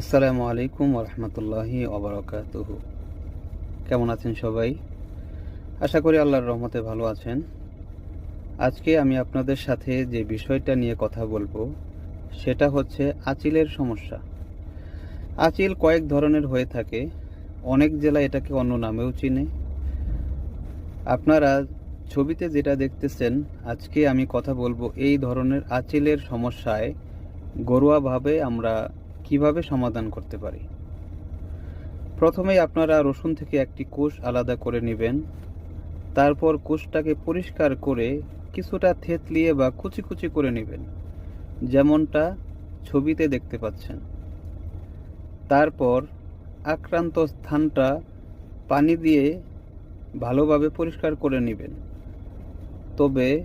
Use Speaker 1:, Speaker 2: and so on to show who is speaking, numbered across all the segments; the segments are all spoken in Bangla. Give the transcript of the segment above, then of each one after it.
Speaker 1: আসসালামু আলাইকুম রহমতুল্লাহি অবরকাতুহ কেমন আছেন সবাই? আশা করি আল্লাহর রহমতে ভালো আছেন। আজকে আমি আপনাদের সাথে যে বিষয়টা নিয়ে কথা বলব, সেটা হচ্ছে আচিলের সমস্যা। আচিল কয়েক ধরনের হয়ে থাকে, অনেক জেলা এটাকে অন্য নামেও চিনে। আপনারা ছবিতে যেটা দেখতেছেন, আজকে আমি কথা বলব এই ধরনের আচিলের সমস্যায় ঘরোয়াভাবে আমরা কীভাবে সমাধান করতে পারি? প্রথমেই আপনারা রসুন থেকে একটি কোষ আলাদা করে নেবেন। তারপর কোষটাকে পরিষ্কার করে কিছুটা থেতলিয়ে বা কুচি কুচি করে নেবেন। যেমনটা ছবিতে দেখতে পাচ্ছেন। তারপর আক্রান্ত স্থানটা পানি দিয়ে ভালোভাবে পরিষ্কার করে নেবেন। তবে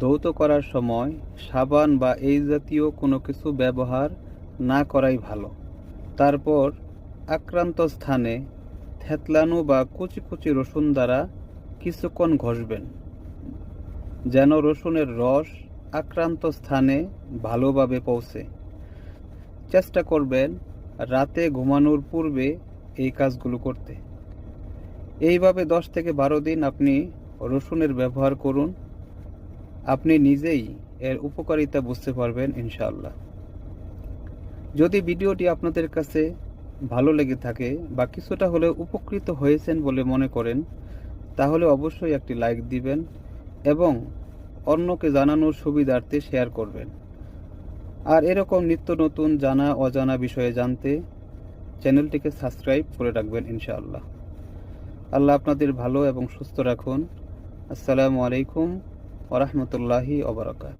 Speaker 1: ধৌত করার সময় সাবান বা এই জাতীয় কোনো কিছু ব্যবহার না করাই ভালো। তারপর আক্রান্ত স্থানে থেতলানো বা কুচি কুচি রসুন দ্বারা কিছুক্ষণ ঘষবেন, যেন রসুনের রস আক্রান্ত স্থানে ভালোভাবে পৌঁছে। চেষ্টা করবেন রাতে ঘুমানোর পূর্বে এই কাজগুলো করতে। এইভাবে দশ থেকে বারো দিন আপনি রসুনের ব্যবহার করুন। আপনি নিজেই এর উপকারিতা বুঝতে পারবেন, ইনশাআল্লাহ। যদি ভিডিওটি আপনাদের কাছে ভালো লেগে থাকে বা কিছুটা হলেও উপকৃত হয়েছেন বলে মনে করেন, তাহলে অবশ্যই একটি লাইক দিবেন এবং অন্যকে জানানোর সুবিধার্থে শেয়ার করবেন। আর এরকম নিত্য নতুন জানা অজানা বিষয়ে জানতে চ্যানেলটিকে সাবস্ক্রাইব করে রাখবেন ইনশাআল্লাহ। আল্লাহ আপনাদের ভালো এবং সুস্থ রাখুন। আসসালামু আলাইকুম ওরহমতুল্লাহি ওবরাকাত